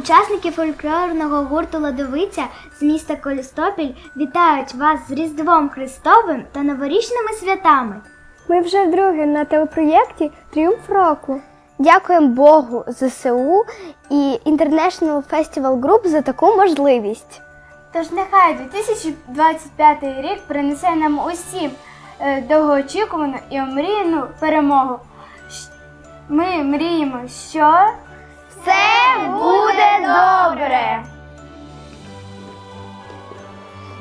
Учасники фольклорного гурту Ладовиця з міста Колістопіль вітають вас з Різдвом Христовим та новорічними святами. Ми вже вдруге на телепроєкті Тріумф року. Дякуємо Богу, ЗСУ і International Festival Group за таку можливість. Тож нехай 2025 рік принесе нам усім е, довгоочікувану і омріяну перемогу. Ми мріємо, що Все буде добре!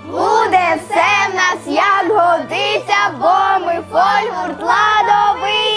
Буде все в нас як годиться, бо ми фольгурт ладовий.